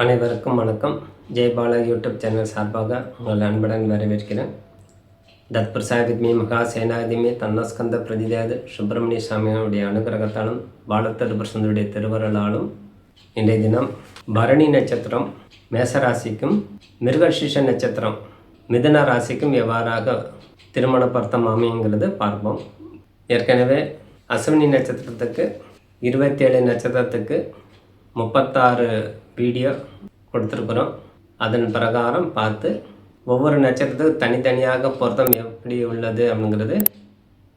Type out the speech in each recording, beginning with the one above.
அனைவருக்கும் வணக்கம். Jaibala YouTube channel சார்பாக உங்கள் அன்புடன் வரவேற்கிறேன். தத்பிரசாதித்மி மகா சேனாதிமி தன்னஸ்கந்த பிரதிதேது சுப்பிரமணிய சுவாமியினுடைய அனுகிரகத்தாலும் பாலத்தடுபுரசனுடைய திருவருளாலும் இன்றைய தினம் பரணி நட்சத்திரம் மேசராசிக்கும் மிருகசிஷ நட்சத்திரம் மிதன ராசிக்கும் எவ்வாறாக திருமண பொருத்தம் அமையுங்கிறது பார்ப்போம். ஏற்கனவே அஸ்வினி நட்சத்திரத்துக்கு இருபத்தேழு நட்சத்திரத்துக்கு முப்பத்தாறு வீடியோ கொடுத்துருக்குறோம். அதன் பிரகாரம் பார்த்து ஒவ்வொரு நட்சத்திரத்துக்கு தனித்தனியாக பொருத்தம் எப்படி உள்ளது அப்படிங்கிறது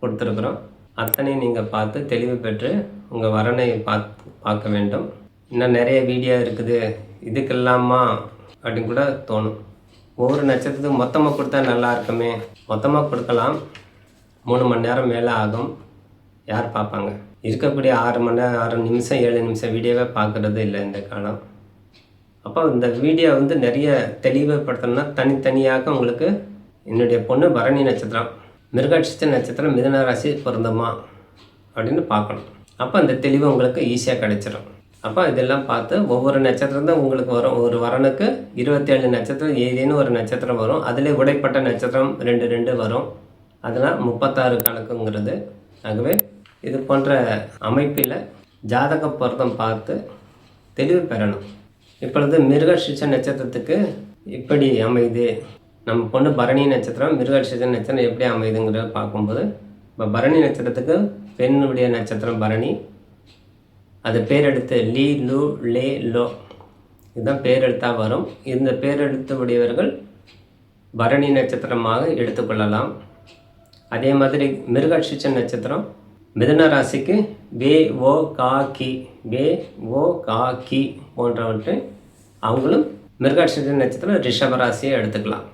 கொடுத்துருக்குறோம். அத்தனை நீங்கள் பார்த்து தெளிவு பெற்று உங்கள் வரனை பார்த்து பார்க்க வேண்டும். இன்னும் நிறைய வீடியோ இருக்குது. இதுக்கெல்லாமா அப்படின்னு கூட தோணும். ஒவ்வொரு நட்சத்திரத்துக்கு மொத்தமாக கொடுத்தா நல்லா இருக்குமே. மொத்தமாக கொடுக்கலாம். மூணு மணி நேரம் மேலே ஆகும். யார் பார்ப்பாங்க? இருக்கக்கூடிய ஆறு மணி நேரம் ஆறு நிமிஷம் ஏழு நிமிஷம் வீடியோவே பார்க்குறது இல்லை இந்த காலம். அப்போ இந்த வீடியோ வந்து நிறைய தெளிவுபடுத்தணும்னா தனித்தனியாக உங்களுக்கு என்னுடைய பொண்ணு பரணி நட்சத்திரம் மிருகாட்சித்த நட்சத்திரம் மிதன ராசி பொருந்தமா அப்படின்னு பார்க்கணும். அப்போ அந்த தெளிவு உங்களுக்கு ஈஸியாக கிடைச்சிரும். அப்போ இதெல்லாம் பார்த்து ஒவ்வொரு நட்சத்திரம் தான் உங்களுக்கு வரும். ஒரு வரனுக்கு இருபத்தேழு நட்சத்திரம் ஏதேனும் ஒரு நட்சத்திரம் வரும். அதிலே உடைப்பட்ட நட்சத்திரம் ரெண்டு ரெண்டு வரும். அதெல்லாம் முப்பத்தாறு கணக்குங்கிறது. ஆகவே இது போன்ற அமைப்பில் ஜாதக பொருத்தம் பார்த்து தெளிவு பெறணும். இப்பொழுது மிருகசிஷ நட்சத்திரத்துக்கு இப்படி அமையுது. நம்ம பொண்ணு பரணி நட்சத்திரம் மிருகசிஷ நட்சத்திரம் எப்படி அமையுதுங்கிறத பார்க்கும்போது இப்போ பரணி நட்சத்திரத்துக்கு பெண்ணுடைய நட்சத்திரம் பரணி. அது பேரெடுத்து லீ லூ லே லோ. இதுதான் பேரெழுத்தாக வரும். இந்த பேரெழுத்து உடையவர்கள் பரணி நட்சத்திரமாக எடுத்துக்கொள்ளலாம். அதே மாதிரி மிருகசிஷ நட்சத்திரம் மிதன ராசிக்கு வே ஓ கா கி. வே ஓ கா கி போன்றவற்றை அவங்களும் மிருகசிஷ நட்சத்திரம் ரிஷப ராசியை எடுத்துக்கலாம்.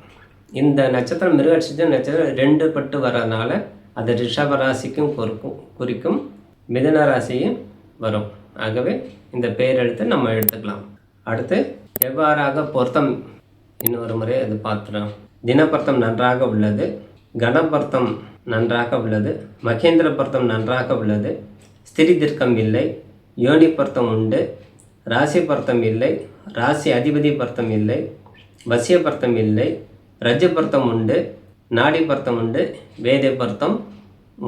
இந்த நட்சத்திரம் மிருகசிஷ நட்சத்திரம் ரெண்டு பட்டு வரனால அது ரிஷப ராசிக்கும் குறிக்கும் குறிக்கும் மிதன ராசியும் வரும். ஆகவே இந்த பேரெழுத்தை நம்ம எடுத்துக்கலாம். அடுத்து எவ்வாறாக பொருத்தம்? இன்னொரு முறை அது பார்த்துடும் தினப்பொருத்தம் நன்றாக உள்ளது. கணபர்த்தம் நன்றாக உள்ளது மகேந்திர பொருத்தம் நன்றாக உள்ளது ஸ்திரி திருக்கம் இல்லை யோனி பர்த்தம் உண்டு ராசி பர்த்தம் இல்லை ராசி அதிபதி பர்த்தம் இல்லை வசிய பர்த்தம் இல்லை ரஜ பர்த்தம் உண்டு நாடி பர்த்தம் உண்டு வேத பர்த்தம்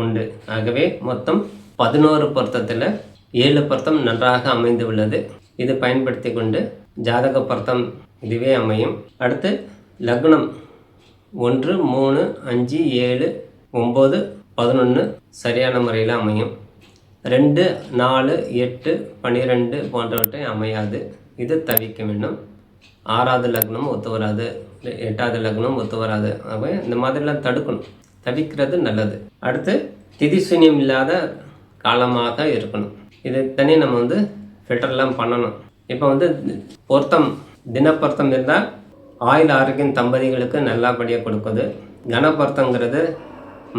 உண்டு. ஆகவே மொத்தம் பதினோரு பொருத்தத்தில் ஏழு பொருத்தம் நன்றாக அமைந்து உள்ளது. இது பயன்படுத்தி கொண்டு ஜாதக பொருத்தம் இதுவே அமையும். அடுத்து லக்னம். ஒன்று மூணு அஞ்சு ஏழு ஒம்பது பதினொன்று சரியான முறையில் அமையும். ரெண்டு நாலு எட்டு பன்னிரெண்டு போன்றவற்றை அமையாது. இது தவிக்க வேண்டும் ஆறாவது லக்னம் ஒத்து வராது. எட்டாவது லக்னம் ஒத்து வராது. ஆகவே இந்த மாதிரிலாம் தடுக்கணும். தவிக்கிறது நல்லது. அடுத்து திதி சூன்யம் இல்லாத காலமாக இருக்கணும். இது தனி நம்ம வந்து ஃபில்டர்லாம் பண்ணணும். இப்போ வந்து பொருத்தம் தினப்பொருத்தம் இருந்தால் ஆயுள் ஆரோக்கியம் தம்பதிகளுக்கு நல்லபடியாக கொடுக்குது. கனபர்த்தங்கிறது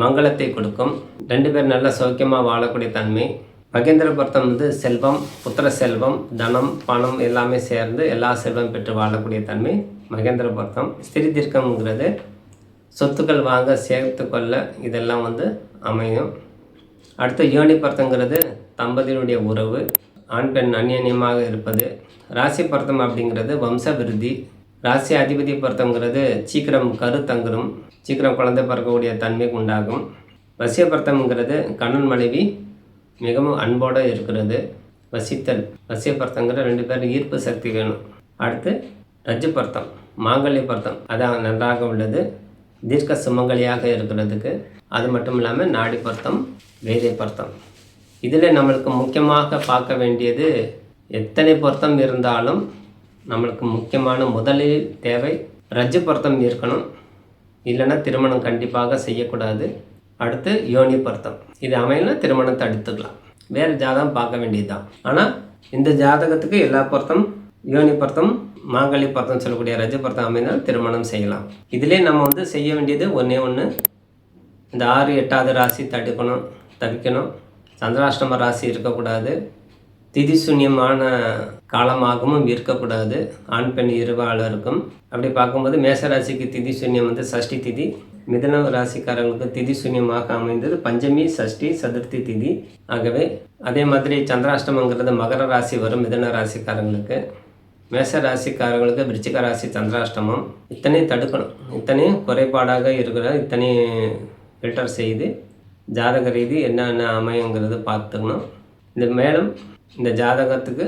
மங்களத்தை கொடுக்கும். ரெண்டு பேர் நல்ல சௌக்கியமாக வாழக்கூடிய தன்மை. மகேந்திரபுரத்தம் வந்து செல்வம் புத்திர செல்வம் தனம் பணம் எல்லாமே சேர்ந்து எல்லா செல்வம் பெற்று வாழக்கூடிய தன்மை மகேந்திர பொருத்தம். ஸ்திரி தீர்க்கம்ங்கிறது சொத்துக்கள் வாங்க சேர்த்து கொள்ள இதெல்லாம் வந்து அமையும். அடுத்து யோனிபர்த்தங்கிறது தம்பதியினுடைய உறவு. ஆண் பெண் அந்நியமாக இருப்பது. ராசி அப்படிங்கிறது வம்ச விருதி ராசி அதிபதி பொருத்தங்கிறது சீக்கிரம் கரு தங்குரும். சீக்கிரம் குழந்தை பிறக்கக்கூடிய தன்மைக்கு உண்டாகும். வசிய பொருத்தம்ங்கிறது கண்ணன் மனைவி மிகவும் அன்போடு இருக்கிறது. வசித்தல் வசிய பொருத்தங்கிற ரெண்டு பேரும் ஈர்ப்பு சக்தி வேணும். அடுத்து ரஜ்ஜு பொருத்தம் மாங்கல்ய பொருத்தம். அதான் நன்றாக உள்ளது. தீர்க்க சுமங்கலியாக இருக்கிறதுக்கு. அது மட்டும் இல்லாமல் நாடி பொருத்தம் வேதை பொருத்தம். இதில் நம்மளுக்கு முக்கியமாக பார்க்க வேண்டியது எத்தனை பொருத்தம் இருந்தாலும் நம்மளுக்கு முக்கியமான முதலில் தேவை ரஜ்ஜு பொருத்தம் இருக்கணும். இல்லைன்னா திருமணம் கண்டிப்பாக செய்யக்கூடாது. அடுத்து யோனி பொருத்தம். இது அமையலாம் திருமணத்தை எடுத்துக்கலாம் வேறு ஜாதகம் பார்க்க வேண்டியது தான் ஆனால் இந்த ஜாதகத்துக்கு எல்லா பொருத்தம் யோனி பொருத்தம் மாங்கலி பொருத்தம் சொல்லக்கூடிய ரஜ பொருத்தம் அமைந்தால் திருமணம் செய்யலாம். இதிலே நம்ம வந்து செய்ய வேண்டியது ஒன்றே ஒன்று இந்த ஆறு எட்டாவது ராசி தடுக்கணும் தவிக்கணும். சந்திராஷ்டம ராசி இருக்கக்கூடாது. திதிசூன்யமான காலமாகவும் இருக்கக்கூடாது ஆண் பெண் இருவாளருக்கும் அப்படி பார்க்கும்போது மேசராசிக்கு திதி சூன்யம் வந்து சஷ்டி திதி. மிதன ராசிக்காரங்களுக்கு திதி சூன்யமாக அமைந்தது பஞ்சமி சஷ்டி சதுர்த்தி திதி. ஆகவே அதே மாதிரி சந்திராஷ்டமங்கிறது மகர ராசி வரும் மிதன ராசிக்காரங்களுக்கு. மேச ராசிக்காரங்களுக்கு விருச்சிக ராசி சந்திராஷ்டமம். இத்தனையும் தடுக்கணும். இத்தனையும் குறைபாடாக இருக்கிற இத்தனையும் ஃபில்டர் செய்து ஜாதக ரீதி என்னென்ன அமையுங்கிறது பார்த்துக்கணும். இது மேலும் இந்த ஜாதகத்துக்கு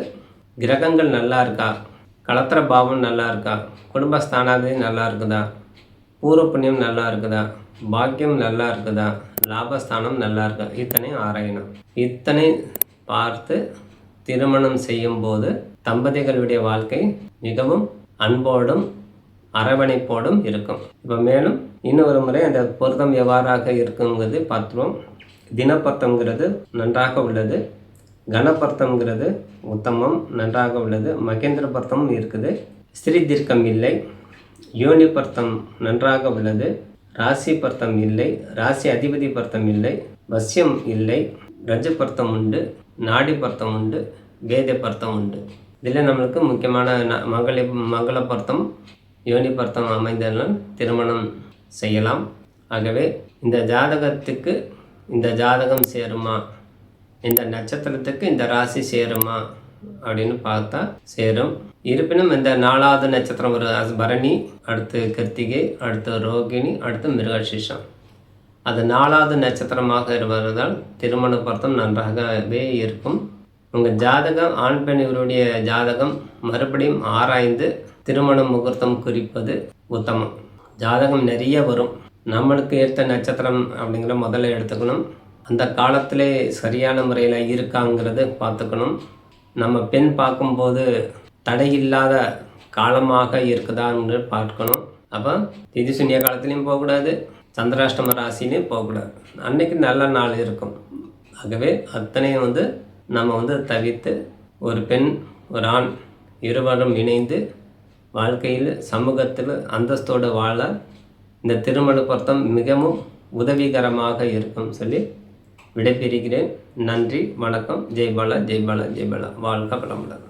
கிரகங்கள் நல்லா இருக்கா? கலத்திர பாவம் நல்லா இருக்கா? குடும்பஸ்தானாதிபதி நல்லா இருக்குதா? பூர்வ புண்ணியம் நல்லா இருக்குதா? பாக்கியம் நல்லா இருக்குதா? லாபஸ்தானம் நல்லா இருக்கா? இத்தனையும் ஆராயணும். இத்தனை பார்த்து திருமணம் செய்யும்போது தம்பதிகளுடைய வாழ்க்கை மிகவும் அன்போடும் அரவணைப்போடும் இருக்கும். இப்போ மேலும் இன்னொரு முறை அந்த பொருத்தம் எவ்வாறாக இருக்குங்கிறது பார்த்துருவோம். தினப்பத்தங்கிறது நன்றாக உள்ளது. கனபர்த்தம்ங்கிறது உத்தமம் நன்றாக உள்ளது. மகேந்திர பொருத்தமும் இருக்குது. ஸ்திரீ தீர்க்கம் இல்லை. யோனி பர்த்தம் நன்றாக உள்ளது. ராசி பர்த்தம் இல்லை. ராசி அதிபதி பர்த்தம் இல்லை. வசியம் இல்லை. ரஜ உண்டு. நாடி பர்த்தம் உண்டு. வேத பர்த்தம் உண்டு. இதில் நம்மளுக்கு முக்கியமான ந- மங்கள பர்த்தம் யோனி பர்த்தம் அமைந்தாலும் திருமணம் செய்யலாம். ஆகவே இந்த ஜாதகத்துக்கு இந்த ஜாதகம் சேருமா? இந்த நட்சத்திரத்துக்கு இந்த ராசி சேருமா அப்படின்னு பார்த்தா சேரும். இருப்பினும் இந்த நாலாவது நட்சத்திரம் ஒரு பரணி அடுத்து கிருத்திகை அடுத்து ரோகிணி அடுத்து மிருகசிஷம். அது நாலாவது நட்சத்திரமாக இருப்பதால் திருமண பொருத்தம் நன்றாகவே இருக்கும். உங்கள் ஜாதகம் ஆண் பெண் இவருடைய ஜாதகம் மறுபடியும் ஆராய்ந்து திருமண முகூர்த்தம் குறிப்பது உத்தமம். ஜாதகம் நிறைய வரும். நம்மளுக்கு ஏற்ற நட்சத்திரம் அப்படிங்கிற முதல்ல எடுத்துக்கணும். அந்த காலத்திலே சரியான முறையில் இருக்காங்கிறத பார்த்துக்கணும். நம்ம பெண் பார்க்கும்போது தடையில்லாத காலமாக இருக்குதான்னு பார்க்கணும். அப்போ திதி சூன்ய காலத்துலேயும் போகக்கூடாது சந்திராஷ்டம ராசிலையும் போகக்கூடாது. அன்னைக்கு நல்ல நாள் இருக்கும். ஆகவே அத்தனையும் வந்து நம்ம வந்து தவிர்த்து ஒரு பெண் ஒரு ஆண் இருவரும் இணைந்து வாழ்க்கையில் சமூகத்தில் அந்தஸ்தோடு வாழ இந்த திருமண பொருத்தம் மிகவும் உதவிகரமாக இருக்கும் சொல்லி விடைபெறுகிறேன். நன்றி வணக்கம். ஜெய்பாலா ஜெய்பாலா ஜெய்பாலா வாழ்க வளமுடன்.